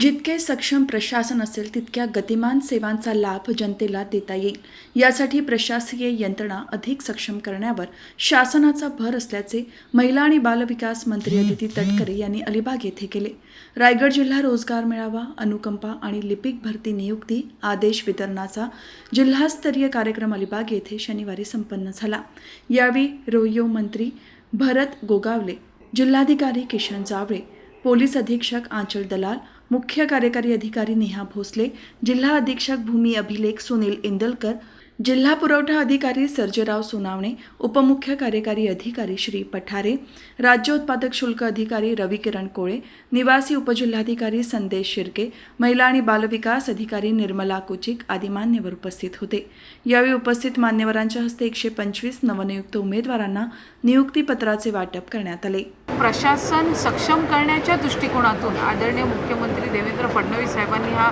जितके सक्षम प्रशासन असेल तितक्या गतिमान सेवांचा लाभ जनतेला देता येईल. यासाठी प्रशासकीय यंत्रणा अधिक सक्षम करण्यावर शासनाचा भर असल्याचे महिला आणि बालविकास मंत्री अदिती तटकरे यांनी अलिबाग येथे केले. रायगड जिल्हा रोजगार मेळावा अनुकंपा आणि लिपिक भरती नियुक्ती आदेश वितरणाचा जिल्हास्तरीय कार्यक्रम अलिबाग येथे शनिवारी संपन्न झाला. यावेळी रोहियो मंत्री भरत गोगावले जिल्हाधिकारी किशन जावळे पोलीस अधीक्षक आंचल दलाल मुख्य कार्यकारी अधिकारी नेहा भोसले जिल्हा अधीक्षक भूमी अभिलेख सुनील इंदलकर जिल्हा पुरवठा अधिकारी सर्जेराव सोनावणे उपमुख्य कार्यकारी अधिकारी श्री पठारे राज्य उत्पादक शुल्क अधिकारी रविकिरण कोळे निवासी उपजिल्हाधिकारी संदेश शिर्के महिला आणि बालविकास अधिकारी निर्मला कुचिक आदी मान्यवर उपस्थित होते. यावेळी उपस्थित मान्यवरांच्या हस्ते एकशे पंचवीस नवनियुक्त उमेदवारांना नियुक्तीपत्राचे वाटप करण्यात आले. प्रशासन सक्षम करण्याच्या दृष्टिकोनातून आदरणीय मुख्यमंत्री देवेंद्र फडणवीस साहेबांनी हा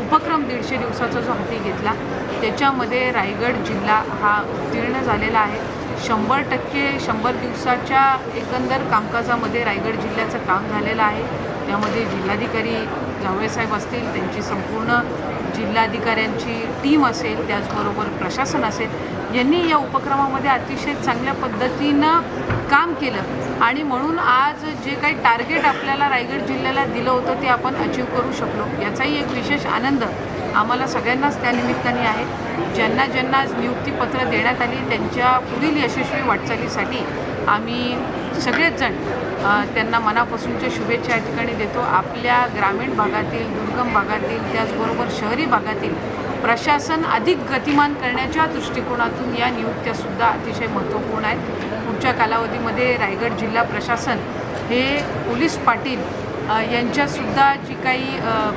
उपक्रम दीडशे दिवसाचा जो हाती घेतला त्याच्यामध्ये रायगड जिल्हा हा उत्तीर्ण झालेला आहे. शंभर टक्के शंभर दिवसाच्या एकंदर कामकाजामध्ये रायगड जिल्ह्याचं काम झालेलं आहे. त्यामध्ये जिल्हाधिकारी जावळेसाहेब असतील त्यांची संपूर्ण जिल्हाधिकाऱ्यांची टीम असेल त्याचबरोबर प्रशासन असेल यांनी या उपक्रमामध्ये अतिशय चांगल्या पद्धतीनं काम केलं. आणि म्हणून आज जे काही टार्गेट आपल्याला रायगड जिल्ह्याला दिलं होतं ते आपण अचीव करू शकलो. याचाही एक विशेष आनंद आम्हाला सगळ्यांनाच त्या निमित्ताने आहे. ज्यांना ज्यांना आज नियुक्तीपत्र देण्यात आली त्यांच्या पुढील यशस्वी वाटचालीसाठी आम्ही सगळेच जण त्यांना मनापासूनच्या शुभेच्छा या ठिकाणी देतो. आपल्या ग्रामीण भागातील दुर्गम भागातील त्याचबरोबर शहरी भागातील प्रशासन अधिक गतिमान करण्याच्या दृष्टिकोनातून या नियुक्त्यासुद्धा अतिशय महत्त्वपूर्ण आहेत. पुढच्या कालावधीमध्ये रायगड जिल्हा प्रशासन हे पोलीस पाटील यांच्यासुद्धा जी काही अ,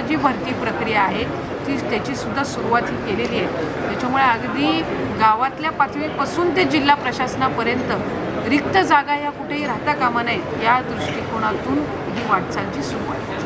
जी भरती प्रक्रिया आहे ती त्याचीसुद्धा सुरुवात ही केलेली आहे. त्याच्यामुळे अगदी गावातल्या पातळीपासून ते जिल्हा प्रशासनापर्यंत रिक्त जागा ह्या कुठेही राहता कामा नयेत या दृष्टिकोनातून ही वाटचालची सुरुवात. आहे